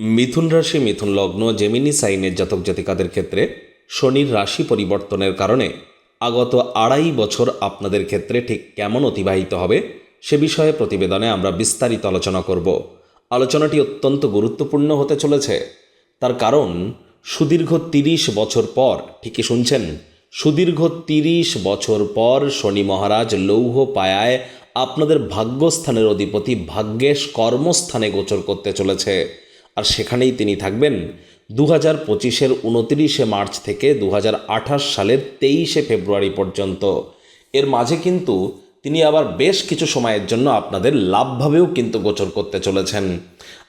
মিথুন রাশি, মিথুন লগ্ন জেমিনি সাইনের জাতক জাতিকাদের ক্ষেত্রে শনির রাশি পরিবর্তনের কারণে আগত আড়াই বছর আপনাদের ক্ষেত্রে ঠিক কেমন অতিবাহিত হবে সে বিষয়ে প্রতিবেদনে আমরা বিস্তারিত আলোচনা করব। আলোচনাটি অত্যন্ত গুরুত্বপূর্ণ হতে চলেছে। তার কারণ, সুদীর্ঘ তিরিশ বছর পর, ঠিকই শুনছেন, সুদীর্ঘ তিরিশ বছর পর শনি মহারাজ লৌহ পায়ায় আপনাদের ভাগ্যস্থানের অধিপতি ভাগ্যেশ কর্মস্থানে গোচর করতে চলেছে। আর সেখানেই তিনি থাকবেন দু হাজার পঁচিশের উনতিরিশে মার্চ থেকে দু হাজার আঠাশ সালের তেইশে ফেব্রুয়ারি পর্যন্ত। এর মাঝে কিন্তু তিনি আবার বেশ কিছু সময়ের জন্য আপনাদের লাভভাবেও কিন্তু গোচর করতে চলেছেন।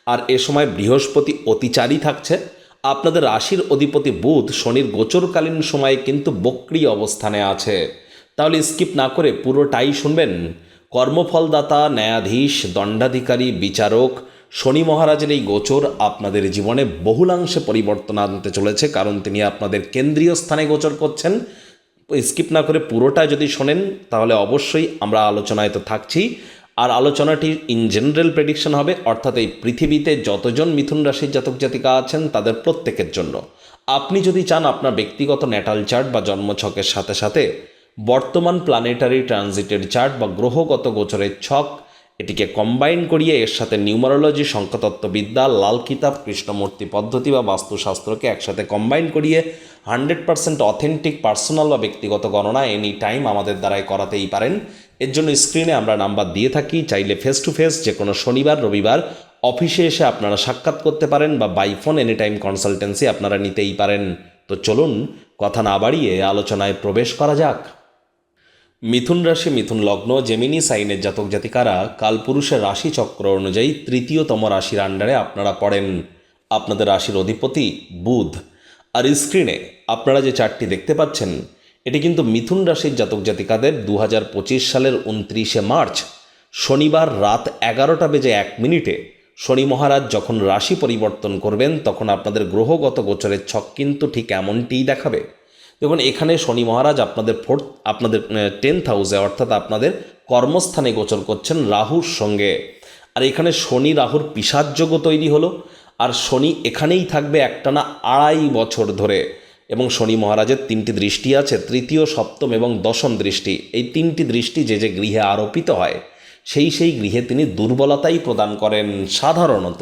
আর এ সময় বৃহস্পতি অতিচারী থাকছে। আপনাদের রাশির অধিপতি বুধ শনির গোচরকালীন সময়ে কিন্তু বক্রি অবস্থানে আছে। তাহলে স্কিপ না করে পুরোটাই শুনবেন। কর্মফলদাতা, ন্যায়াধীশ, দণ্ডাধিকারী, বিচারক শনি মহারাজের এই গোচর আপনাদের জীবনে বহুলাংশে পরিবর্তন আনতে চলেছে, কারণ তিনি আপনাদের কেন্দ্রীয় স্থানে গোচর করছেন। স্কিপ না করে পুরোটা যদি শোনেন, তাহলে অবশ্যই আমরা আলোচনায় তো থাকছি। আর আলোচনাটি ইন জেনারেল প্রেডিকশন হবে, অর্থাৎ এই পৃথিবীতে যতজন মিথুন রাশির জাতক জাতিকা আছেন, তাদের প্রত্যেকের জন্য। আপনি যদি চান আপনার ব্যক্তিগত ন্যাটাল চার্ট বা জন্মছকের সাথে সাথে বর্তমান প্ল্যানেটারি ট্রানজিটের চার্ট বা গ্রহগত গোচরের ছক এটিকে কম্বাইন করিয়ে এর সাথে নিউমারোলজি সংখ্যাতত্ত্ববিদ্যা, লাল কিতাব, কৃষ্ণমূর্তি পদ্ধতি বা বাস্তুশাস্ত্রকে একসাথে কম্বাইন করিয়ে হান্ড্রেড পার্সেন্ট অথেন্টিক পার্সোনাল বা ব্যক্তিগত গণনা এনি টাইম আমাদের দ্বারাই করাতেই পারেন। এর জন্য স্ক্রিনে আমরা নাম্বার দিয়ে থাকি, চাইলে ফেস টু ফেস যে কোনো শনিবার, রবিবার অফিসে এসে আপনারা সাক্ষাৎ করতে পারেন বা by phone any time consultancy আপনারা নিতেই পারেন। তো চলুন, কথা না বাড়িয়ে আলোচনায় প্রবেশ করা যাক। মিথুন রাশি, মিথুন লগ্ন জেমিনি সাইনের জাতক জাতিকারা কালপুরুষের রাশি চক্র অনুযায়ী তৃতীয়তম রাশির আন্ডারে আপনারা পড়েন। আপনাদের রাশির অধিপতি বুধ। আর স্ক্রিনে আপনারা যে চারটি দেখতে পাচ্ছেন, এটি কিন্তু মিথুন রাশির জাতক জাতিকাদের দু হাজার পঁচিশ সালের উনত্রিশে মার্চ, শনিবার রাত এগারোটা বেজে এক মিনিটে। শনি মহারাজ যখন রাশি পরিবর্তন করবেন, তখন আপনাদের গ্রহগত গোচরের ছক কিন্তু ঠিক এমনটিই দেখাবে। দেখুন, এখানে শনি মহারাজ আপনাদের ফোর্থ আপনাদের টেন্থ হাউসে অর্থাৎ আপনাদের কর্মস্থানে গোচর করছেন রাহুর সঙ্গে। আর এখানে শনি রাহুর পিসাজযোগ্য তৈরি হলো। আর শনি এখানেই থাকবে একটানা আড়াই বছর ধরে। এবং শনি মহারাজের তিনটি দৃষ্টি আছে, তৃতীয়, সপ্তম এবং দশম দৃষ্টি। এই তিনটি দৃষ্টি যে যে গৃহে আরোপিত হয়, সেই সেই গৃহে তিনি দুর্বলতাই প্রদান করেন সাধারণত।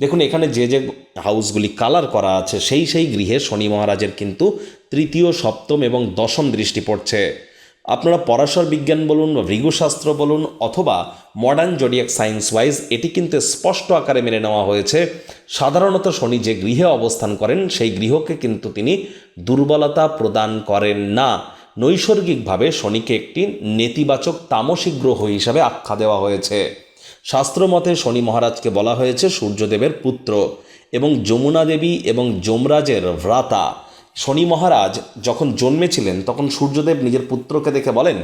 দেখুন, এখানে যে যে হাউসগুলি কালার করা আছে, সেই সেই গৃহে শনি মহারাজের কিন্তু তৃতীয়, সপ্তম এবং দশম দৃষ্টি পড়ছে। আপনারা পরাশর বিজ্ঞান বলুন বা ভৃগুশাস্ত্র বলুন অথবা মডার্ন জোডিয়াক সায়েন্স ওয়াইজ এটি কিন্তু স্পষ্ট আকারে মেনে নেওয়া হয়েছে। সাধারণত শনি যে গৃহে অবস্থান করেন, সেই গৃহকে কিন্তু তিনি দুর্বলতা প্রদান করেন না। নৈসর্গিকভাবে শনিকে একটি নেতিবাচক তামসিক গ্রহ হিসাবে আখ্যা দেওয়া হয়েছে। শাস্ত্রমতে শনি মহারাজকে বলা হয়েছে সূর্যদেবের পুত্র এবং যমুনা দেবী এবং যমরাজের ভ্রাতা। শনি মহারাজ যখন জন্মেছিলেন, তখন সূর্যদেব নিজের পুত্রকে দেখে বলেন,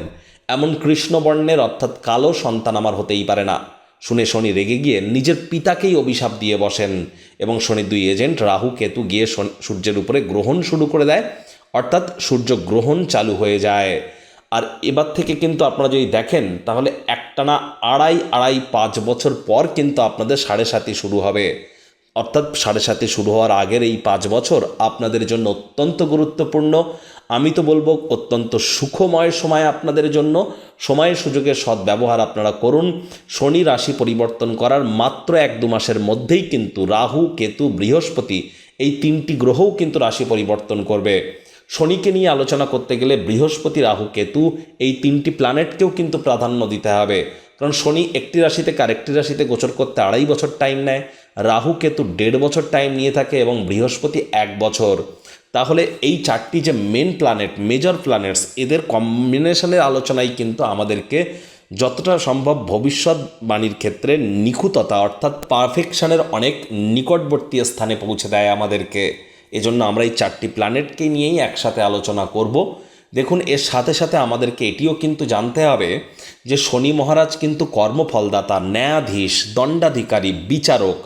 এমন কৃষ্ণবর্ণের অর্থাৎ কালো সন্তান আমার হতেই পারে না। শুনে শনি রেগে গিয়ে নিজের পিতাকেই অভিশাপ দিয়ে বসেন এবং শনির দুই এজেন্ট রাহু, কেতু গিয়ে সূর্যের উপরে গ্রহণ শুরু করে দেয়। অর্থাৎ সূর্য গ্রহণ চালু হয়ে যায়। আর এবার থেকে কিন্তু আপনারা যদি দেখেন, তাহলে একটানা আড়াই আড়াই, পাঁচ বছর পর কিন্তু আপনাদের সাড়ে সাতি শুরু হবে। অর্থাৎ সাড়ে সাতে শুরু হওয়ার আগের এই পাঁচ বছর আপনাদের জন্য অত্যন্ত গুরুত্বপূর্ণ। আমি তো বলব অত্যন্ত সুখময় সময় আপনাদের জন্য। সময় সুযোগের সদ্ব্যবহার আপনারা করুন। শনি রাশি পরিবর্তন করার মাত্র এক দু মাসের মধ্যেই কিন্তু রাহু, কেতু, বৃহস্পতি এই তিনটি গ্রহও কিন্তু রাশি পরিবর্তন করবে। শনিকে নিয়ে আলোচনা করতে গেলে বৃহস্পতি, রাহু, কেতু এই তিনটি প্ল্যানেটকেও কিন্তু প্রাধান্য দিতে হবে। কারণ শনি একটি রাশিতে থেকে আরেকটি রাশিতে গোচর করতে আড়াই বছর টাইম নেয়। রাহু কেতু দেড় বছর টাইম নিয়ে থাকে এবং বৃহস্পতি এক বছর। তাহলে এই চারটি যে মেন প্ল্যানেট মেজর প্ল্যানেটস এদের কম্বিনেশনের আলোচনায় কিন্তু আমাদেরকে যতটা সম্ভব ভবিষ্যৎবাণীর ক্ষেত্রে নিখুঁততা অর্থাৎ পারফেকশনের অনেক নিকটবর্তী স্থানে পৌঁছে দেয় আমাদেরকে। এজন্য আমরা এই চারটি প্ল্যানেটকে নিয়েই একসাথে আলোচনা করব। দেখুন, এর সাথে সাথে আমাদেরকে এটিও কিন্তু জানতে হবে যে শনি মহারাজ কিন্তু কর্মফলদাতা, ন্যায়াধীশ, দণ্ডাধিকারী, বিচারক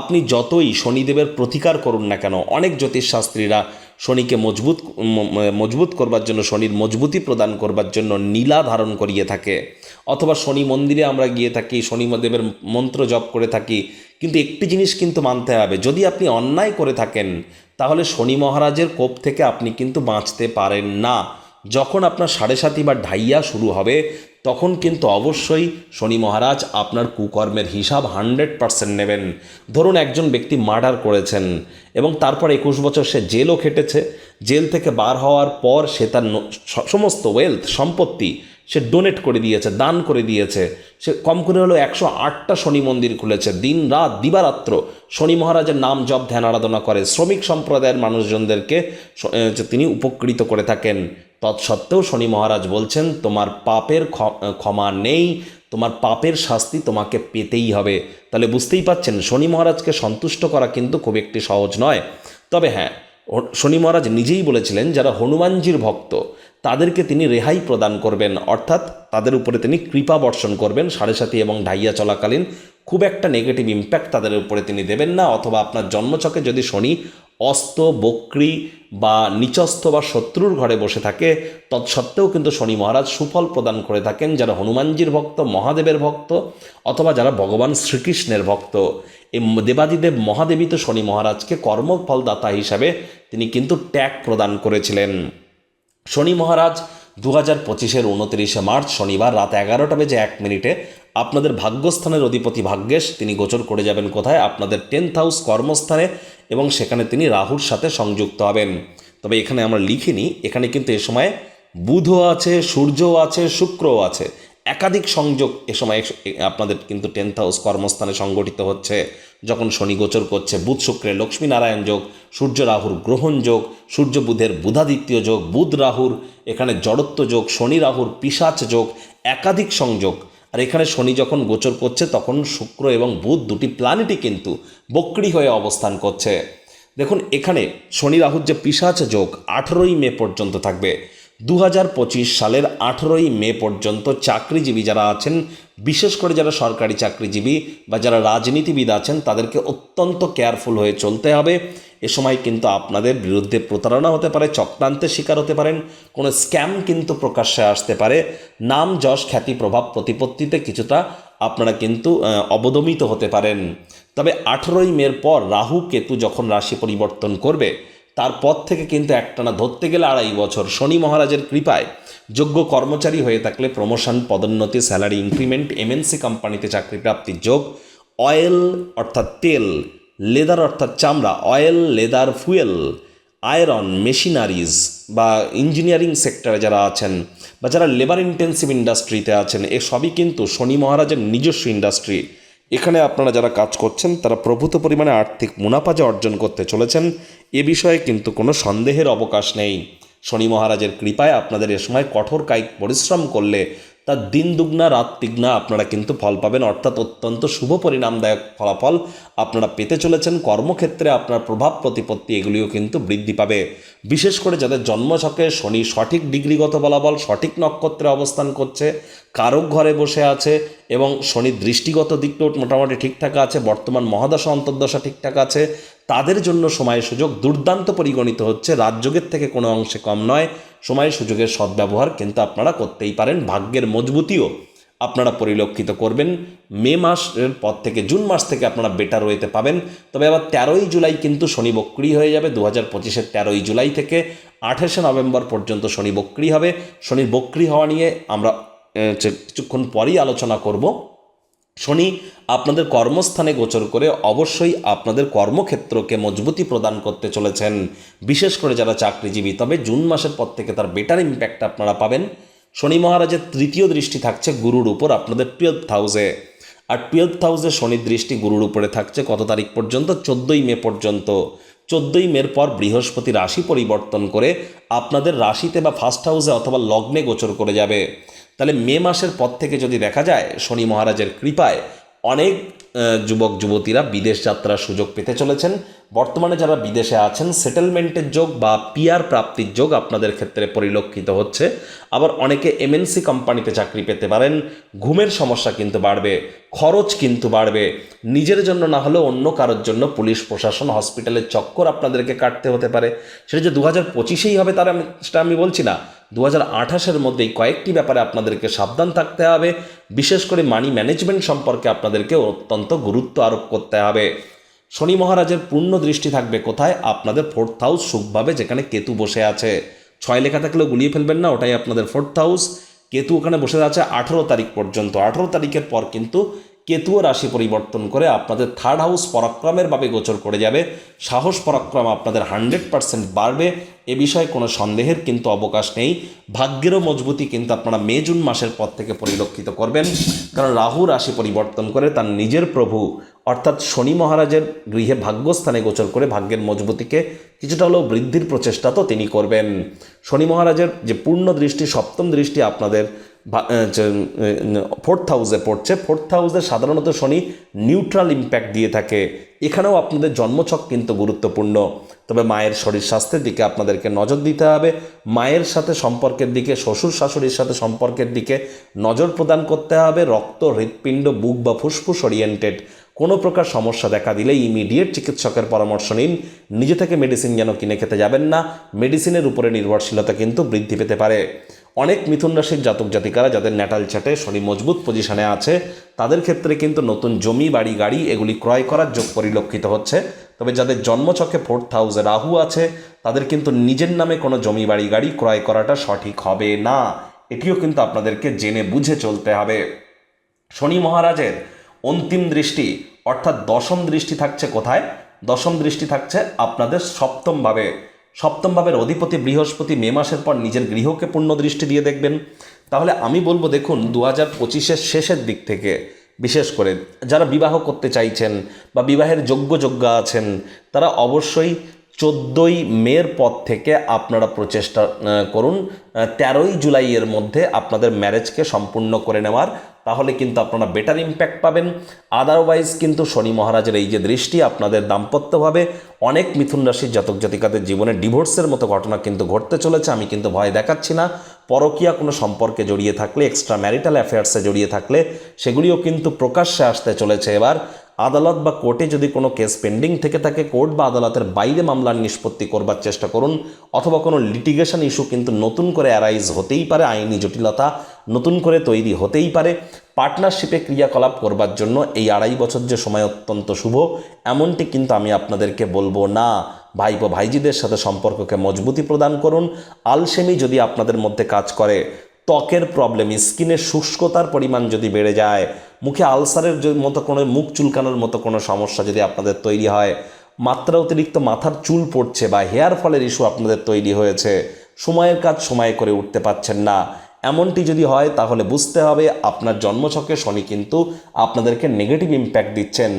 আপনি যতই শনিদেবের প্রতিকার করুন না কেন, অনেক জ্যোতিষশাস্ত্রীরা শনিকে মজবুত মজবুত করবার জন্য, শনির মজবুতি প্রদান করবার জন্য নীলা ধারণ করিয়ে থাকে। অথবা শনি মন্দিরে আমরা গিয়ে থাকি শনিদেবের মন্ত্র জপ করে থাকি, কিন্তু একটি জিনিস কিন্তু মানতে হবে, যদি আপনি অন্যায় করে থাকেন, তাহলে শনি মহারাজের কোপ থেকে আপনি কিন্তু বাঁচতে পারেন না। যখন আপনার সাড়ে সাতি বা ঢাইয়া শুরু হবে তখন কিন্তু অবশ্যই শনি মহারাজ আপনার কুকর্মের হিসাব হান্ড্রেড পারসেন্ট নেবেন। ধরুন একজন ব্যক্তি মার্ডার করেছেন এবং তারপর একুশ বছর সে জেলও খেটেছে, জেল থেকে বার হওয়ার পর সে তার সমস্ত ওয়েলথ সম্পত্তি সে ডোনেট করে দিয়েছে, দান করে দিয়েছে। সে কম করে হলো একশো আটটা শনি মন্দির খুলেছে। দিন রাত, দিবারাত্র শনি মহারাজের নাম জপ, ধ্যান, আরাধনা করে। শ্রমিক সম্প্রদায়ের মানুষজনদেরকে তিনি উপকৃত করে থাকেন। তৎসত্ত্বেও শনি মহারাজ বলছেন, তোমার পাপের ক্ষ- ক্ষমা নেই, তোমার পাপের শাস্তি তোমাকে পেতেই হবে। তাহলে বুঝতেই পাচ্ছেন, শনি মহারাজকে সন্তুষ্ট করা কিন্তু খুব একটি সহজ নয়। তবে হ্যাঁ শনি মহারাজ নিজেই বলেছিলেন, যারা হনুমানজির ভক্ত, তাদেরকে তিনি রেহাই প্রদান করবেন। অর্থাৎ তাদের উপরে তিনি কৃপা বর্ষণ করবেন সাড়ে সাথী এবং ঢাইয়া চলাকালীন। খুব একটা নেগেটিভ ইম্প্যাক্ট তাদের উপরে তিনি দেবেন না, অথবা আপনার জন্মছকে যদি শনি অস্ত, বক্রি বা নিচস্থ বা শত্রুর ঘরে বসে থাকে, তৎসত্ত্বেও কিন্তু শনি মহারাজ সুফল প্রদান করে থাকেন। যারা হনুমানজির ভক্ত, মহাদেবের ভক্ত, অথবা যারা ভগবান শ্রীকৃষ্ণের ভক্ত, এই দেবাদিদেব মহাদেবী তো শনি মহারাজকে কর্মফলদাতা হিসাবে তিনি কিন্তু ট্যাগ প্রদান করেছিলেন। শনি মহারাজ দু হাজার পঁচিশের উনত্রিশে মার্চ শনিবার রাত এগারোটা বেজে এক মিনিটে আপনাদের ভাগ্যস্থানের অধিপতি ভাগ্যেশ, তিনি গোচর করে যাবেন কোথায়? আপনাদের টেন্থ হাউস কর্মস্থানে এবং সেখানে তিনি রাহুর সাথে সংযুক্ত হবেন। তবে এখানে আমরা লিখিনি, এখানে কিন্তু এ সময় বুধও আছে, সূর্যও আছে, শুক্রও আছে। একাধিক সংযোগ এ সময় আপনাদের কিন্তু টেন্থ হাউস কর্মস্থানে সংগঠিত হচ্ছে। যখন শনি গোচর করছে, বুধ শুক্রের লক্ষ্মীনারায়ণ যোগ, সূর্য রাহুর গ্রহণ যোগ, সূর্য বুধের বুধাদিত্য যোগ, বুধ রাহুর এখানে জড়ত্ব যোগ, শনি রাহুর পিসাচ যোগ, একাধিক সংযোগ আর এখানে শনি যখন গোচর করছে, তখন শুক্র এবং বুধ দুটি প্ল্যানেটই কিন্তু বক্রি হয়ে অবস্থান করছে। দেখুন, এখানে শনি রাহুর যে পিসাচ যোগ আঠেরোই মে পর্যন্ত থাকবে। দু হাজার পঁচিশ সালের আঠেরোই মে পর্যন্ত চাকরিজীবী যারা আছেন, বিশেষ করে যারা সরকারি চাকরিজীবী বা যারা রাজনীতিবিদ আছেন, তাদেরকে অত্যন্ত কেয়ারফুল হয়ে চলতে হবে। এ সময় কিন্তু আপনাদের বিরুদ্ধে প্রতারণা হতে পারে, চক্রান্তের শিকার হতে পারেন, কোনো স্ক্যাম কিন্তু প্রকাশ্যে আসতে পারে। নাম, যশ, খ্যাতি, প্রভাব, প্রতিপত্তিতে কিছুটা আপনারা কিন্তু অবদমিত হতে পারেন। তবে আঠেরোই মের পর রাহু কেতু যখন রাশি পরিবর্তন করবে তারপর থেকে কিন্তু একটানা ধরতে গেলে আড়াই বছর। শনি মহারাজের কৃপায় যোগ্য কর্মচারী হয়ে থাকলে প্রমোশন পদোন্নতি স্যালারি ইনক্রিমেন্ট এমএনসি কোম্পানিতে চাকরি প্রাপ্তির যোগ অয়েল অর্থাৎ তেল লেদার অর্থাৎ চামড়া, oil, leather, fuel, iron, machineries বা ইঞ্জিনিয়ারিং সেক্টরে যারা আছেন বা যারা লেবার ইন্টেন্সিভ ইন্ডাস্ট্রিতে আছেন, এ সবই কিন্তু শনি মহারাজের নিজস্ব ইন্ডাস্ট্রি। এখানে আপনারা যারা কাজ করছেন, তারা প্রভূত পরিমাণে আর্থিক মুনাফা যে অর্জন করতে চলেছেন, এ বিষয়ে কিন্তু কোনো সন্দেহের অবকাশ নেই। শনি মহারাজের কৃপায় আপনাদের এ সময় কঠোর কায়িক পরিশ্রম করলে তার দিন দুগ্না, রাত তিগ্না আপনারা কিন্তু ফল পাবেন। অর্থাৎ অত্যন্ত শুভ পরিণামদায়ক ফলাফল আপনারা পেতে চলেছেন। কর্মক্ষেত্রে আপনার প্রভাব, প্রতিপত্তি এগুলিও কিন্তু বৃদ্ধি পাবে। বিশেষ করে যাদের জন্মছকে শনি সঠিক ডিগ্রিগত বলাবল সঠিক নক্ষত্রে অবস্থান করছে কারক ঘরে বসে আছে এবং শনি দৃষ্টিগত দিকটাও মোটামুটি ঠিকঠাক আছে, বর্তমান মহাদশা, অন্তর্দশা ঠিকঠাক আছে, তাদের জন্য সময় সুযোগ দুর্দান্ত পরিগণিত হচ্ছে। রাজযোগের থেকে কোনো অংশে কম নয়। সময় সুযোগের সদ্ব্যবহার কিন্তু আপনারা করতেই পারেন, ভাগ্যের মজবুতিও আপনারা পরিলক্ষিত করবেন। মে মাসের পর থেকে, জুন মাস থেকে আপনারা বেটার ওয়েতে পাবেন। তবে আবার তেরোই জুলাই কিন্তু শনি বক্রি হয়ে যাবে দু হাজার পঁচিশের তেরোই জুলাই থেকে আঠাশে নভেম্বর পর্যন্ত শনি বক্রি হবে। শনির বক্রি হওয়া নিয়ে আমরা কিছুক্ষণ পরেই আলোচনা করব। শনি, আপনাদের কর্মস্থানে গোচর করে অবশ্যই আপনাদের কর্মক্ষেত্রকে মজবুতি প্রদান করতে চলেছেন। বিশেষ করে যারা চাকরিজীবী, তবে জুন মাসের পর থেকে তার বেটার ইম্প্যাক্ট আপনারা পাবেন। শনি মহারাজের তৃতীয় দৃষ্টি থাকছে গুরুর উপর, আপনাদের টুয়েলভ হাউসে আর টুয়েলভ হাউসে শনির দৃষ্টি গুরুর উপরে থাকছে কত তারিখ পর্যন্ত? চোদ্দোই মে পর্যন্ত। চোদ্দোই মের পর বৃহস্পতি রাশি পরিবর্তন করে আপনাদের রাশিতে বা ফার্স্ট হাউসে অথবা লগ্নে গোচর করে যাবে। তাহলে মে মাসের পর থেকে যদি দেখা যায় শনি মহারাজের কৃপায় অনেক যুবক, যুবতীরা বিদেশ যাত্রার সুযোগ পেতে চলেছেন। বর্তমানে যারা বিদেশে আছেন সেটেলমেন্টের যোগ বা পিআর প্রাপ্তির যোগ আপনাদের ক্ষেত্রে পরিলক্ষিত হচ্ছে। আবার অনেকে এমএনসি কোম্পানিতে চাকরি পেতে পারেন, ঘুমের সমস্যা কিন্তু বাড়বে, খরচ কিন্তু বাড়বে। নিজের জন্য না হলেও অন্য কারোর জন্য পুলিশ, প্রশাসন হসপিটালের চক্কর আপনাদেরকে কাটতে হতে পারে। সেটা যে দু হাজার পঁচিশেই হবে তার আমি সেটা আমি বলছি না। দু হাজার আঠাশের মধ্যেই কয়েকটি ব্যাপারে আপনাদেরকে সাবধান থাকতে হবে। বিশেষ করে মানি ম্যানেজমেন্ট সম্পর্কে আপনাদেরকে অত্যন্ত গুরুত্ব আরোপ করতে হবে। শনি মহারাজের পূর্ণ দৃষ্টি থাকবে কোথায়? আপনাদের ফোর্থ হাউস সুখভাবে যেখানে কেতু বসে আছে। ছয় লেখা থাকলেও গুলিয়ে ফেলবেন না, ওটাই আপনাদের ফোর্থ হাউস কেতু ওখানে বসে আছে আঠেরো তারিখ পর্যন্ত। আঠেরো তারিখের পর কিন্তু কেতুও রাশি পরিবর্তন করে আপনাদের থার্ড হাউস পরাক্রমের ভাবে গোচর করে যাবে। সাহস পরাক্রম আপনাদের হান্ড্রেড পার্সেন্ট বাড়বে। এ বিষয়ে কোনো সন্দেহের কিন্তু অবকাশ নেই। ভাগ্যেরও মজবুতি কিন্তু আপনারা মে, জুন মাসের পর থেকে পরিলক্ষিত করবেন। কারণ রাহু রাশি পরিবর্তন করে তার নিজের প্রভু অর্থাৎ শনি মহারাজের গৃহে ভাগ্যস্থানে গোচর করে ভাগ্যের মজবুতিকে কিছুটা হলেও বৃদ্ধির প্রচেষ্টা তো তিনি করবেন। শনি মহারাজের যে পূর্ণ দৃষ্টি, সপ্তম দৃষ্টি আপনাদের ফোর্থ হাউসে পড়ছে। ফোর্থ হাউসে সাধারণত শনি নিউট্রাল ইম্প্যাক্ট দিয়ে থাকে। এখানেও আপনাদের জন্মছক কিন্তু গুরুত্বপূর্ণ। তবে মায়ের শরীর স্বাস্থ্যের দিকে আপনাদেরকে নজর দিতে হবে। মায়ের সাথে সম্পর্কের দিকে, শ্বশুর শাশুড়ির সাথে সম্পর্কের দিকে নজর প্রদান করতে হবে। রক্ত, হৃৎপিণ্ড, বুক বা ফুসফুস ওরিয়েন্টেড কোনো প্রকার সমস্যা দেখা দিলে ইমিডিয়েট চিকিৎসকের পরামর্শ নিন। নিজে থেকে মেডিসিন যেন কিনে খেতে যাবেন না। মেডিসিনের উপরে নির্ভরশীলতা কিন্তু বৃদ্ধি পেতে পারে। অনেক মিথুন রাশির জাতক জাতিকারা যাদের ন্যাটাল চাটে শনি মজবুত পজিশনে আছে, তাদের ক্ষেত্রে কিন্তু নতুন জমি, বাড়ি, গাড়ি এগুলি ক্রয় করার যোগ পরিলক্ষিত হচ্ছে। তবে যাদের জন্মছকে ফোর্থ হাউসে রাহু আছে, তাদের কিন্তু নিজের নামে কোনো জমি, বাড়ি, গাড়ি ক্রয় করাটা সঠিক হবে না। এটিও কিন্তু আপনাদেরকে জেনে বুঝে চলতে হবে। শনি মহারাজের অন্তিম দৃষ্টি, অর্থাৎ দশম দৃষ্টি থাকছে কোথায়? দশম দৃষ্টি থাকছে আপনাদের সপ্তমভাবে সপ্তমভাবের অধিপতি বৃহস্পতি মে মাসের পর নিজের গৃহকে পূর্ণ দৃষ্টি দিয়ে দেখবেন। তাহলে আমি বলব, দেখুন দু হাজার পঁচিশের শেষের দিক থেকে, বিশেষ করে যারা বিবাহ করতে চাইছেন বা বিবাহের যোগ্য যোগ্য আছেন, তারা অবশ্যই চোদ্দোই মের পর থেকে আপনারা প্রচেষ্টা করুন। তেরোই জুলাইয়ের মধ্যে আপনাদের ম্যারেজকে সম্পূর্ণ করে নেওয়ার তাহলে কিন্তু আপনারা বেটার ইম্প্যাক্ট পাবেন। আদারওয়াইজ কিন্তু শনি মহারাজের এই যে দৃষ্টি আপনাদের দাম্পত্যভাবে অনেক মিথুন রাশির জাতক জাতিকাদের জীবনে ডিভোর্সের মতো ঘটনা কিন্তু ঘটতে চলেছে, আমি কিন্তু ভয় দেখাচ্ছি না। পরকীয়া কোনো সম্পর্কে জড়িয়ে থাকলে এক্সট্রা ম্যারিটাল অ্যাফেয়ার্সে জড়িয়ে থাকলে, সেগুলিও কিন্তু প্রকাশ্যে আসতে চলেছে। এবার আদালত বা কোর্টে যদি কোনো কেস পেন্ডিং থেকে থাকে, কোর্ট বা আদালতের বাইরে মামলার নিষ্পত্তি করবার চেষ্টা করুন, অথবা কোনো লিটিগেশন ইস্যু কিন্তু নতুন করে অ্যারাইজ হতেই পারে, আইনি জটিলতা নতুন করে তৈরি হতেই পারে। পার্টনারশিপে ক্রিয়াকলাপ করবার জন্য এই আড়াই বছর যে সময় অত্যন্ত শুভ, এমনটি কিন্তু আমি আপনাদেরকে বলব না। ভাইপো ভাইজিদের সাথে সম্পর্ককে মজবুতি প্রদান করুন। আলসেমি যদি আপনাদের মধ্যে কাজ করে ত্বকের প্রবলেম স্কিনের শুষ্কতার পরিমাণ যদি বেড়ে যায়, মুখে আলসারের মতো কোনো মুখ চুলকানোর মতো কোনো সমস্যা যদি আপনাদের তৈরি হয়, মাত্রা অতিরিক্ত মাথার চুল পড়ছে বা হেয়ার ফলের ইস্যু আপনাদের তৈরি হয়েছে, সময়ের কাজ সময় করে উঠতে পারছেন না। এমনটি যদি হয়, তাহলে বুঝতে হবে আপনার জন্মছকে শনি কিন্তু আপনাদেরকে নেগেটিভ ইম্প্যাক্ট দিচ্ছেন।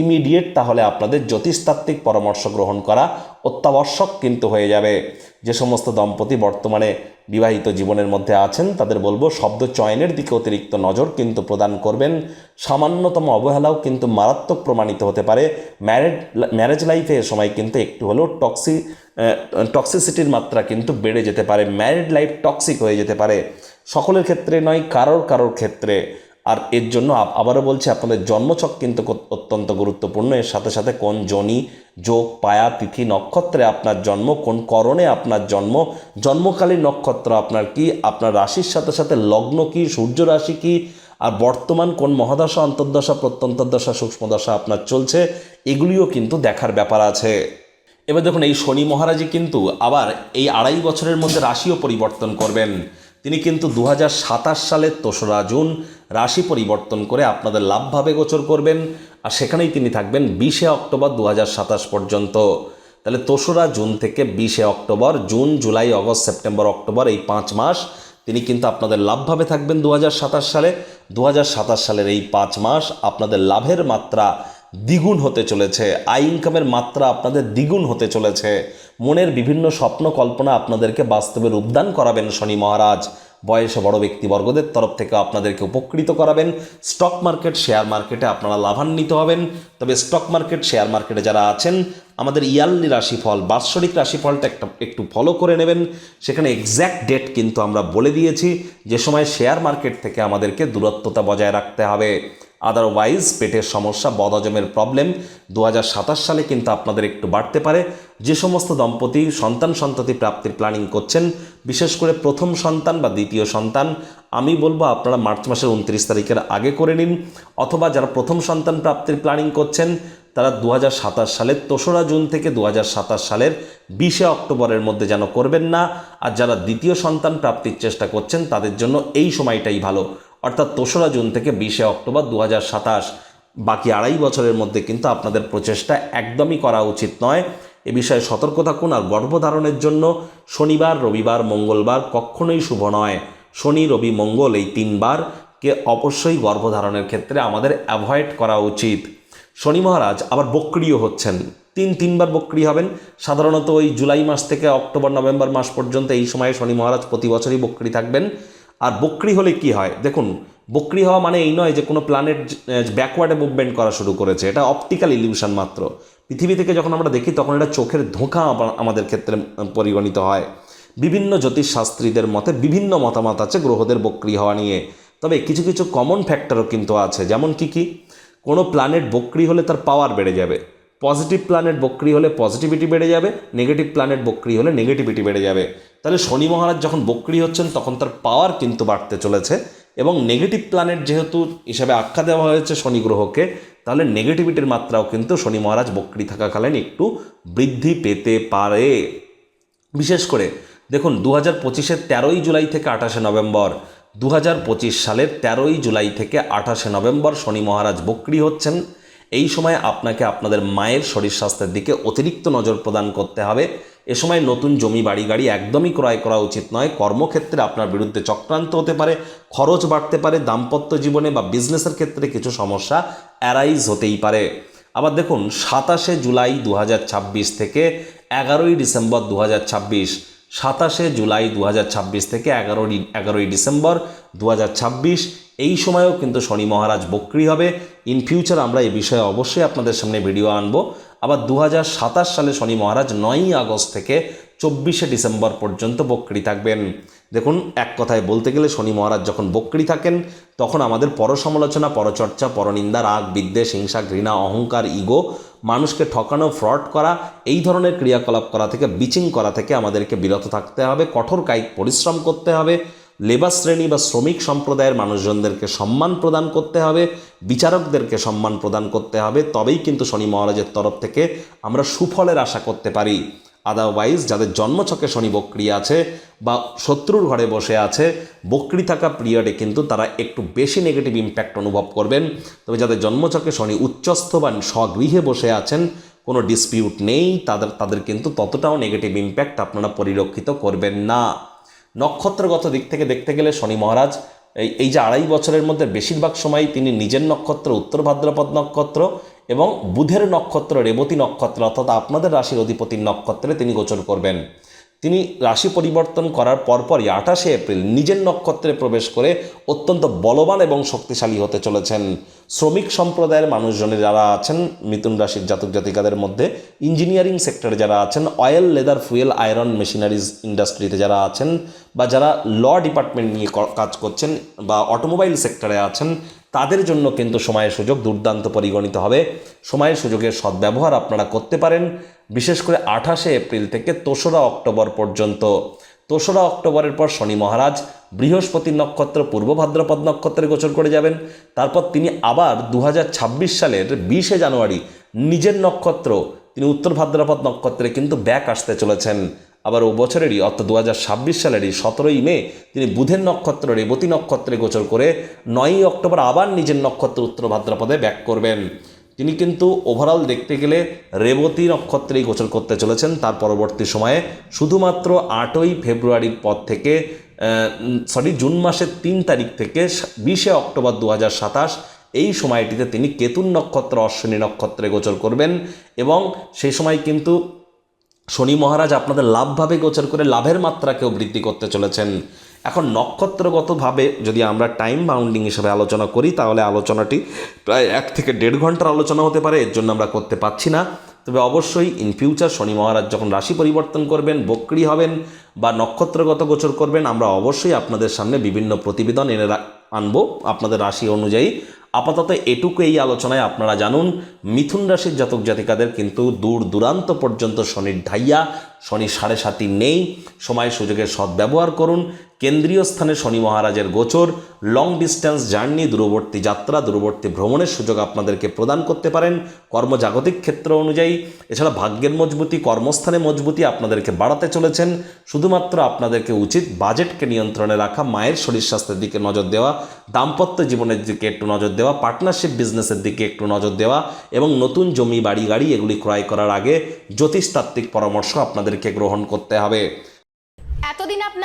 ইমিডিয়েট তাহলে আপনাদের জ্যোতিষতাত্ত্বিক পরামর্শ গ্রহণ করা অত্যাবশ্যক কিন্তু হয়ে যাবে। যে সমস্ত দম্পতি বর্তমানে বিবাহিত জীবনের মধ্যে আছেন, তাদের বলব শব্দ চয়নের দিকে অতিরিক্ত নজর কিন্তু প্রদান করবেন। সামান্যতম অবহেলাও কিন্তু মারাত্মক প্রমাণিত হতে পারে। ম্যারেড, ম্যারেজ লাইফে এ সময় কিন্তু একটু হলেও টক্সি টক্সিসিটির মাত্রা কিন্তু বেড়ে যেতে পারে। ম্যারিড লাইফ টক্সিক হয়ে যেতে পারে। সকলের ক্ষেত্রে নয়, কারোর কারোর ক্ষেত্রে। আর এর জন্য আব- আবারও বলছি, আপনাদের জন্মছক কিন্তু অত্যন্ত গুরুত্বপূর্ণ। এর সাথে সাথে কোন জনি, যোগ, পায়া, তিথি, নক্ষত্রে আপনার জন্ম, কোন করণে আপনার জন্ম, জন্মকালীন নক্ষত্র আপনার কি, আপনার রাশির সাথে সাথে লগ্ন কি, সূর্য রাশি কি, আর বর্তমান কোন মহাদশা, অন্তর্দশা প্রত্যন্তর্দশা সূক্ষ্মদশা আপনার চলছে, এগুলিও কিন্তু দেখার ব্যাপার আছে। এবার দেখুন, এই শনি মহারাজই কিন্তু আবার এই আড়াই বছরের মধ্যে রাশিও পরিবর্তন করবেন। তিনি কিন্তু দু সালের তেসরা জুন রাশি পরিবর্তন করে আপনাদের লাভভাবে গোচর করবেন। আর সেখানেই তিনি থাকবেন বিশে অক্টোবর দু হাজার সাতাশ পর্যন্ত। তাহলে তেসরা জুন থেকে বিশে October, June, July, August, September, October এই পাঁচ মাস তিনি কিন্তু আপনাদের লাভভাবে থাকবেন দু হাজার সাতাশ সালে। দু হাজার সাতাশ সালের এই পাঁচ মাস আপনাদের লাভের মাত্রা দ্বিগুণ হতে চলেছে। আই ইনকামের মাত্রা আপনাদের দ্বিগুণ হতে চলেছে। মনের বিভিন্ন স্বপ্ন কল্পনা আপনাদেরকে বাস্তবে রূপদান করাবেন শনি মহারাজ। বয়সে বড় ব্যক্তিবর্গদের তরফ থেকে আপনাদেরকে উপকৃত করাবেন। স্টক মার্কেট, শেয়ার মার্কেটে আপনারা লাভান্বিত হবেন। তবে স্টক মার্কেট, শেয়ার মার্কেটে যারা আছেন, আমাদের ইয়ারলি রাশিফল, বাৎসরিক রাশিফলটা একটা, একটু ফলো করে নেবেন। সেখানে এক্স্যাক্ট ডেট কিন্তু আমরা বলে দিয়েছি যে সময় শেয়ার মার্কেট থেকে আমাদেরকে দূরত্বতা বজায় রাখতে হবে। আদারওয়াইজ পেটের সমস্যা, বদহজমের প্রবলেম দু হাজার সাতাশ সালে কিন্তু আপনাদের একটু বাড়তে পারে। যে সমস্ত দম্পতি সন্তান সন্ততি প্রাপ্তির প্ল্যানিং করছেন, বিশেষ করে প্রথম সন্তান বা দ্বিতীয় সন্তান, আমি বলব আপনারা মার্চ মাসের উনত্রিশ তারিখের আগে করে নিন। অথবা যারা প্রথম সন্তান প্রাপ্তির প্ল্যানিং করছেন, তারা দু হাজার সাতাশ সালের তেসরা জুন থেকে দু হাজার সাতাশ সালের বিশে অক্টোবরের মধ্যে যেন করবেন না। আর যারা দ্বিতীয় সন্তান প্রাপ্তির চেষ্টা করছেন, তাদের জন্য এই সময়টাই ভালো। অর্থাৎ তেসরা জুন থেকে বিশে অক্টোবর দু হাজার সাতাশ। বাকি আড়াই বছরের মধ্যে কিন্তু আপনাদের প্রচেষ্টা একদমই করা উচিত নয়। এ বিষয়ে সতর্ক থাকুন আর গর্ভধারণের জন্য শনিবার, রবিবার, মঙ্গলবার কখনোই শুভ নয়। শনি, রবি, মঙ্গল এই তিনবারকে অবশ্যই গর্ভধারণের ক্ষেত্রে আমাদের অ্যাভয়েড করা উচিত। শনি মহারাজ আবার বক্রিয় হচ্ছেন। তিন, তিনবার বক্রি হবেন। সাধারণত ওই জুলাই মাস থেকে অক্টোবর, নভেম্বর মাস পর্যন্ত এই সময়ে শনি মহারাজ প্রতি বছরই বক্রি থাকবেন। আর বক্রি হলে কি হয়? দেখুন, বক্রি হওয়া মানে এই নয় যে কোনো প্ল্যানেট ব্যাকওয়ার্ডে মুভমেন্ট করা শুরু করেছে। এটা অপটিক্যাল ইলিউশন মাত্র। পৃথিবী থেকে যখন আমরা দেখি, তখন এটা চোখের ধোঁকা আমাদের ক্ষেত্রে পরিগণিত হয়। বিভিন্ন জ্যোতিষশাস্ত্রীদের মতে বিভিন্ন মতামত আছে গ্রহদের বক্রি হওয়া নিয়ে। তবে কিছু কিছু কমন ফ্যাক্টরও কিন্তু আছে। যেমন কি কি? কোনো প্ল্যানেট বক্রি হলে তার পাওয়ার বেড়ে যাবে। পজিটিভ প্ল্যানেট বক্রি হলে পজিটিভিটি বেড়ে যাবে নেগেটিভ প্ল্যানেট বক্রি হলে নেগেটিভিটি বেড়ে যাবে। তাহলে শনি মহারাজ যখন বক্রি হচ্ছেন, তখন তার পাওয়ার কিন্তু বাড়তে চলেছে এবং নেগেটিভ প্ল্যানেট যেহেতু হিসাবে আখ্যা দেওয়া হয়েছে শনি গ্রহকে, তাহলে নেগেটিভিটির মাত্রাও কিন্তু শনি মহারাজ বক্রি থাকাকালীন একটু বৃদ্ধি পেতে পারে। বিশেষ করে দেখুন দু হাজার পঁচিশের তেরোই জুলাই থেকে আঠাশে নভেম্বর দু হাজার পঁচিশ সালের তেরোই জুলাই থেকে আঠাশে নভেম্বর শনি মহারাজ বক্রি হচ্ছেন। এই সময় আপনাকে আপনাদের মায়ের শরীর স্বাস্থ্যের দিকে অতিরিক্ত নজর প্রদান করতে হবে। এ সময় নতুন জমি, বাড়ি, গাড়ি একদমই ক্রয় করা উচিত নয়। কর্মক্ষেত্রে আপনার বিরুদ্ধে চক্রান্ত হতে পারে, খরচ বাড়তে পারে, দাম্পত্য জীবনে বা বিজনেসের ক্ষেত্রে কিছু সমস্যা অ্যারাইজ হতেই পারে। আবার দেখুন, সাতাশে জুলাই দু হাজার ছাব্বিশ থেকে এগারোই ডিসেম্বর দু সাতাশে জুলাই দু হাজার ছাব্বিশ থেকে এগারোই এগারোই ডিসেম্বর দু হাজার ছাব্বিশ এই সময়েও কিন্তু শনি মহারাজ বক্রি হবে। ইন ফিউচার আমরা এই বিষয়ে অবশ্যই আপনাদের সামনে ভিডিও আনব। আবার দু হাজার সাতাশ সালে শনি মহারাজ নয়ই আগস্ট থেকে চব্বিশে ডিসেম্বর পর্যন্ত বক্রি থাকবেন। দেখুন, এক কথায় বলতে গেলে শনি মহারাজ যখন বক্রি থাকেন, তখন আমাদের পরসমালোচনা, পরচর্চা, পরনিন্দা, রাগ, বিদ্বেষ, হিংসা, ঘৃণা, অহংকার, ইগো, মানুষকে ঠকানো, ফ্রড করা, এই ধরনের ক্রিয়াকলাপ করা থেকে, বিচিং করা থেকে আমাদেরকে বিরত থাকতে হবে, কঠোর কায়িক পরিশ্রম করতে হবে। লেবার শ্রেণি বা শ্রমিক সম্প্রদায়ের মানুষজনদেরকে সম্মান প্রদান করতে হবে, বিচারকদেরকে সম্মান প্রদান করতে হবে। তবেই কিন্তু শনি মহারাজের তরফ থেকে আমরা সুফলের আশা করতে পারি। আদারওয়াইজ যাদের জন্মছকে শনি বক্রি আছে বা শত্রুর ঘরে বসে আছে, বক্রি থাকা পিরিয়ডে কিন্তু তারা একটু বেশি নেগেটিভ ইম্প্যাক্ট অনুভব করবেন। তবে যাদের জন্মছকে শনি উচ্চস্থ বা স্বগৃহে বসে আছেন, কোনো ডিসপিউট নেই, তাদের তাদের কিন্তু ততটাও নেগেটিভ ইম্প্যাক্ট আপনারা পরিলক্ষিত করবেন না। নক্ষত্রগত দিক থেকে দেখতে গেলে শনি মহারাজ, এই এই যে আড়াই বছরের মধ্যে বেশিরভাগ সময় তিনি নিজের নক্ষত্র, উত্তর ভাদ্রপদ নক্ষত্র এবং বুধের নক্ষত্র, রেবতী নক্ষত্র, অর্থাৎ আপনাদের রাশির অধিপতির নক্ষত্রে তিনি গোচর করবেন। তিনি রাশি পরিবর্তন করার পরপরই আঠাশে এপ্রিল নিজের নক্ষত্রে প্রবেশ করে অত্যন্ত বলবান এবং শক্তিশালী হতে চলেছেন। শ্রমিক সম্প্রদায়ের মানুষজনের যারা আছেন, মিথুন রাশির জাতক জাতিকাদের মধ্যে, ইঞ্জিনিয়ারিং সেক্টরে যারা আছেন, oil, leather, fuel, iron, machineries ইন্ডাস্ট্রিতে যারা আছেন, বা যারা ল ডিপার্টমেন্ট নিয়ে কাজ করছেন, বা অটোমোবাইল সেক্টরে আছেন, তাদের জন্য কিন্তু সময়ের সুযোগ দুর্দান্ত পরিগণিত হবে। সময়ের সুযোগের সদ্ব্যবহার আপনারা করতে পারেন। বিশেষ করে আঠাশে এপ্রিল থেকে তেসরা অক্টোবর পর্যন্ত। তেসরা অক্টোবরের পর শনি মহারাজ বৃহস্পতি নক্ষত্র, পূর্ব ভাদ্রপদ নক্ষত্রে গোচর করে যাবেন। তারপর তিনি আবার দু হাজার ছাব্বিশ সালের বিশে জানুয়ারি নিজের নক্ষত্র, তিনি উত্তর ভাদ্রপদ নক্ষত্রে কিন্তু ব্যাক আসতে চলেছেন। আবার ও বছরেরই, অর্থাৎ দু হাজার ছাব্বিশ সালেরই সতেরোই মে, তিনি বুধের নক্ষত্র, রেবতী নক্ষত্রে গোচর করে নয়ই অক্টোবর আবার নিজের নক্ষত্র উত্তর ভাদ্রপদে ব্যাক করবেন। তিনি কিন্তু ওভারঅল দেখতে গেলে রেবতী নক্ষত্রেই গোচর করতে চলেছেন তার পরবর্তী সময়ে। শুধুমাত্র আটই ফেব্রুয়ারির পর থেকে সরি জুন মাসের তিন তারিখ থেকে বিশে অক্টোবর দু এই সময়টিতে তিনি কেতুন নক্ষত্র, অশ্বিনী নক্ষত্রে গোচর করবেন এবং সেই সময় কিন্তু শনি মহারাজ আপনাদের লাভভাবে গোচর করে লাভের মাত্রাকেও বৃদ্ধি করতে চলেছেন। এখন নক্ষত্রগতভাবে যদি আমরা টাইম বাউন্ডিং হিসেবে আলোচনা করি, তাহলে আলোচনাটি প্রায় এক থেকে দেড় ঘণ্টার আলোচনা হতে পারে, এর জন্য আমরা করতে পারছি না। তবে অবশ্যই ইন ফিউচার শনি মহারাজ যখন রাশি পরিবর্তন করবেন, বক্রি হবেন বা নক্ষত্রগত গোচর করবেন, আমরা অবশ্যই আপনাদের সামনে বিভিন্ন প্রতিবেদন এনে আনব আপনাদের রাশি অনুযায়ী। আপাতত এটুকু এই আলোচনায় আপনারা জানুন, মিথুন রাশির জাতক জাতিকাদের কিন্তু দূর দূরান্ত পর্যন্ত শনির ঢাইয়া, শনি সাড়ে সাতি নেই, সময় সুযোগের সদ্ব্যবহার করুন, কেন্দ্রীয় স্থানে শনি মহারাজের গোচর লং ডিস্টেন্স জার্নি দূরবর্তী যাত্রা, দূরবর্তী ভ্রমণের সুযোগ আপনাদেরকে প্রদান করতে পারেন। কর্মজাগতিক ক্ষেত্র অনুযায়ী, এছাড়া ভাগ্যের মজবুতি, কর্মস্থানে মজবুতি আপনাদেরকে বাড়াতে চলেছেন। শুধুমাত্র আপনাদেরকে উচিত বাজেটকে নিয়ন্ত্রণে রাখা, মায়ের শরীর স্বাস্থ্যের দিকে নজর দেওয়া, দাম্পত্য জীবনের দিকে একটু নজর দেওয়া পার্টনারশিপ বিজনেসের দিকে একটু নজর দেওয়া, এবং নতুন জমি, বাড়ি, গাড়ি এগুলি ক্রয় করার আগে জ্যোতিষতাত্ত্বিক পরামর্শ আপনাদেরকে গ্রহণ করতে হবে।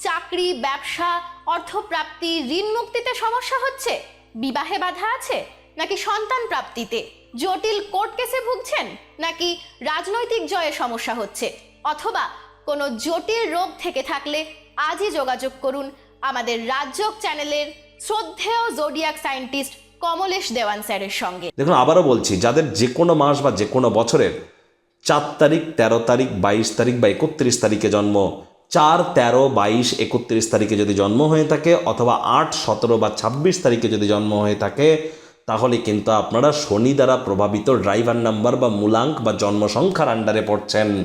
চাকরি, ব্যবসা, অর্থপ্রাপ্তি ঋণ মুক্তিতে সমস্যা হচ্ছে? বিবাহে বাধা আছে? নাকি সন্তান প্রাপ্তিতে? জটিল কোর্ট কেসে ভুগছেন? নাকি রাজনৈতিক জয়ে সমস্যা হচ্ছে? অথবা কোনো জটিল রোগ থেকে থাকলে আজই যোগাযোগ করুন আমাদের রাজ্যক চ্যানেলের শ্রদ্ধেয় জোডিয়াক সায়েন্টিস্ট কমলেশ দেওয়ান স্যারের সঙ্গে। দেখুন, আবারও বলছি, যাদের যে কোনো মাস বা যে কোনো বছরের চার তারিখ, তেরো তারিখ, বাইশ তারিখ বা একত্রিশ তারিখে জন্ম চার, তেরো, বাইশ, একত্রিশ তারিখে যদি জন্ম হয়ে থাকে অথবা আট, সতেরো বা ছাব্বিশ তারিখে যদি জন্ম হয়ে থাকে, তাহলে কিন্তু আপনারা শনি দ্বারা প্রভাবিত ড্রাইভার নাম্বার বা মূলাঙ্ক বা জন্ম সংখ্যার আন্ডারে পড়ছেন।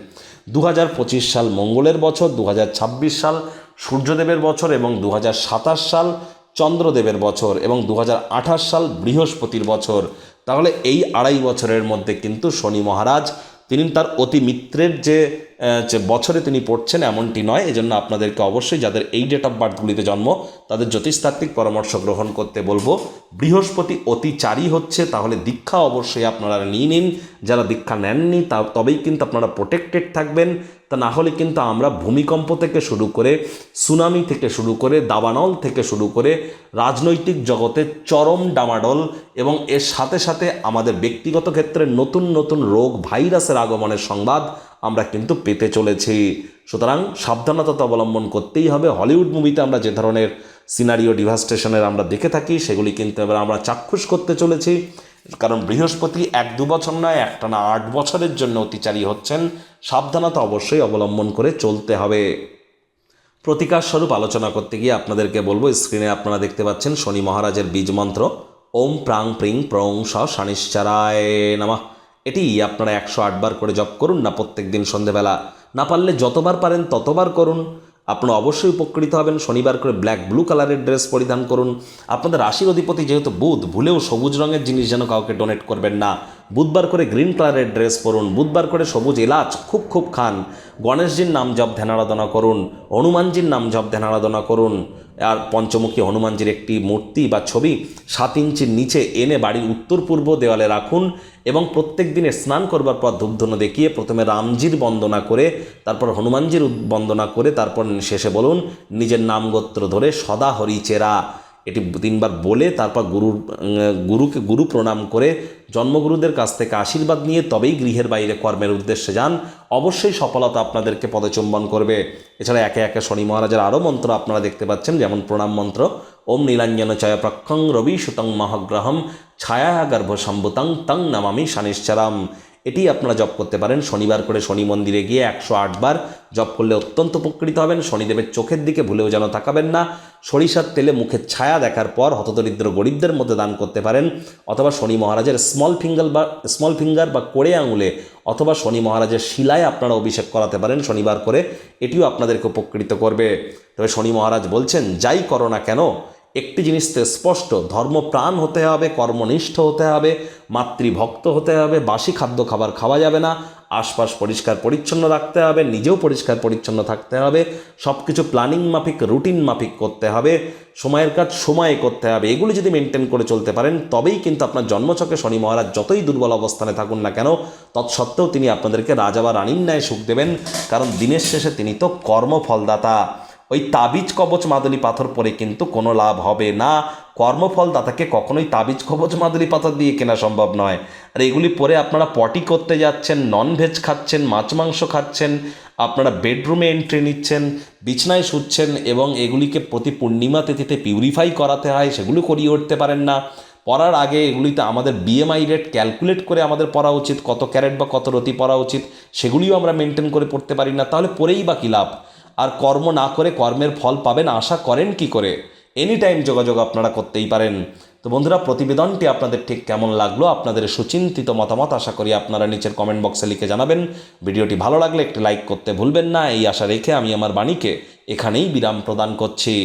দু হাজার পঁচিশ সাল মঙ্গলের বছর দু হাজার ছাব্বিশ সাল সূর্যদেবের বছর এবং দু হাজার সাতাশ সাল চন্দ্রদেবের বছর এবং দু হাজার আঠাশ সাল বৃহস্পতির বছর। তাহলে এই আড়াই বছরের মধ্যে কিন্তু শনি মহারাজ, তিনি তার অতি মিত্রের যে যে বছরে তিনি পড়ছেন এমনটি নয় এজন্য আপনাদেরকে অবশ্যই যাদের এই ডেট অফ বার্থগুলিতে জন্ম তাদের জ্যোতিষতাত্ত্বিক পরামর্শ গ্রহণ করতে বলব। বৃহস্পতি অতিচারী হচ্ছে, তাহলে দীক্ষা অবশ্যই আপনারা নিয়ে নিন। যারা দীক্ষা নেননি, তা তবেই কিন্তু আপনারা প্রোটেক্টেড থাকবেন। তা না হলে কিন্তু আমরা ভূমিকম্প থেকে শুরু করে সুনামি থেকে শুরু করে, দাবানল থেকে শুরু করে, রাজনৈতিক জগতে চরম ডামাডোল এবং এর সাথে সাথে আমাদের ব্যক্তিগত ক্ষেত্রে নতুন নতুন রোগ, ভাইরাসের আগমনের সংবাদ আমরা কিন্তু পেতে চলেছি। সুতরাং সাবধানতা তো অবলম্বন করতেই হবে। হলিউড মুভিতে আমরা যে ধরনের সিনারিও ডিভাস্টেশনের আমরা দেখে থাকি, সেগুলি কিন্তু এবার আমরা চাক্ষুষ করতে চলেছি। কারণ বৃহস্পতি এক দু বছর নয়, একটানা আট বছরের জন্য অতিচারী হচ্ছেন। সাবধানতা অবশ্যই অবলম্বন করে চলতে হবে। প্রতিকার স্বরূপ আলোচনা করতে গিয়ে আপনাদেরকে বলব, স্ক্রিনে আপনারা দেখতে পাচ্ছেন শনি মহারাজের বীজ মন্ত্র। ওম প্রাং প্রিং প্রং স শানিশ্চারায় নামা। এটি আপনারা একশো আটবার করে জপ করুন না, প্রত্যেক দিন সন্ধেবেলা। না পারলে যতবার পারেন ততবার করুন। আপনারা অবশ্যই উপকৃত হবেন। শনিবার করে ব্ল্যাক ব্লু কালারের ড্রেস পরিধান করুন। আপনাদের রাশির অধিপতি যেহেতু বুধ, ভুলেও সবুজ রঙের জিনিস যেন কাউকে ডোনেট করবেন না। বুধবার করে গ্রিন কালারের ড্রেস পরুন, বুধবার করে সবুজ এলাচ, খুব খুব খান। গণেশজির নাম জপ ধ্যান আরাধনা করুন, হনুমানজির নাম জপ ধ্যান আরাধনা করুন। আর পঞ্চমুখী হনুমানজির একটি মূর্তি বা ছবি সাত ইঞ্চির নিচে এনে বাড়ির উত্তর পূর্ব দেওয়ালে রাখুন এবং প্রত্যেক দিনে স্নান করবার পর ধূপধুনো দেখিয়ে প্রথমে রামজির বন্দনা করে, তারপর হনুমানজির বন্দনা করে, তারপর শেষে বলুন, নিজের নাম গোত্র ধরে সদা হরি চেরা এটি তিনবার বলে তারপর গুরুর গুরুকে গুরু প্রণাম করে জন্মগুরুদের কাছ থেকে আশীর্বাদ নিয়ে তবেই গৃহের বাইরে কর্মের উদ্দেশ্যে যান। অবশ্যই সফলতা আপনাদেরকে পদচুম্বন করবে। এছাড়া একে একে শনি মহারাজের আরও মন্ত্র আপনারা দেখতে পাচ্ছেন, যেমন প্রণাম মন্ত্র, ওম নীলাঞ্জন চয় প্রক্ষং রবি সুতং মহাগ্রহম, ছায়া গর্ভ সম্ভুতং তং নামামি শানিশ্চারাম। এটি আপনারা জপ করতে পারেন। শনিবার করে শনি মন্দিরে গিয়ে একশো আটবার জপ করলে অত্যন্ত উপকৃত হবেন। শনিদেবের চোখের দিকে ভুলেও যেন তাকাবেন না। সরিষার তেলে মুখের ছায়া দেখার পর হতদরিদ্র গরিবদের মধ্যে দান করতে পারেন। অথবা শনি মহারাজের স্মল ফিঙ্গার বা স্মল ফিঙ্গার বা কোড়ে আঙুলে অথবা শনি মহারাজের শিলায় আপনারা অভিষেক করাতে পারেন। শনিবার করে এটিও আপনাদেরকে উপকৃত করবে। তবে শনি মহারাজ বলছেন, যাই করো না কেন একটি জিনিস তো স্পষ্ট, ধর্মপ্রাণ হতে হবে, কর্মনিষ্ঠ হতে হবে, মাতৃভক্ত হতে হবে, বাসি খাদ্য খাবার খাওয়া যাবে না, আশপাশ পরিষ্কার পরিচ্ছন্ন রাখতে হবে, নিজেও পরিষ্কার পরিচ্ছন্ন থাকতে হবে সব কিছু প্ল্যানিং মাফিক, রুটিন মাফিক করতে হবে, সময়ের কাজ সময়ে করতে হবে, এগুলি যদি মেনটেন করে চলতে পারেন, তবেই কিন্তু আপনার জন্মছকে শনি মহারাজ যতই দুর্বল অবস্থানে থাকুন না কেন, তৎসত্ত্বেও তিনি আপনাদেরকে রাজা বা রানীর ন্যায় সুখ দেবেন, কারণ দিনের শেষে তিনি তো কর্মফলদাতা। ওই তাবিজ কবচ মাদুলি পাথর পরে কিন্তু কোনো লাভ হবে না। কর্মফল দাতাকে কখনোই তাবিজ কবচ মাদুলি পাথর দিয়ে কেনা সম্ভব নয়। আর এগুলি পরে আপনারা পটি করতে যাচ্ছেন ননভেজ খাচ্ছেন, মাছ মাংস খাচ্ছেন, আপনারা বেডরুমে এন্ট্রি নিচ্ছেন, বিছনায় শুচ্ছেন এবং এগুলিকে প্রতি পূর্ণিমা তিথিতে পিউরিফাই করাতে হয়, সেগুলো করিয়ে উঠতে পারেন না। পড়ার আগে এগুলিতে আমাদের বিএমআই রেট ক্যালকুলেট করে আমাদের পড়া উচিত, কত ক্যারেট বা কত রতি পড়া উচিত, সেগুলিও আমরা মেনটেন করে পড়তে পারি না, তাহলে পরেই বা কী লাভ? আর কর্ম না করে কর্মের ফল পাবেন, আশা করেন কি করে? এনি টাইম যোগাযোগ আপনারা করতেই পারেন। তো বন্ধুরা, প্রতিবেদনটি আপনাদের ঠিক কেমন লাগল, আপনাদের সুচিন্তিত মতামত আশা করি আপনারা নিচের কমেন্ট বক্সে লিখে জানাবেন। ভিডিওটি ভালো লাগলে একটি লাইক করতে ভুলবেন না, এই আশা রেখে আমি আমার বাণীকে এখানেই বিরাম প্রদান করছি।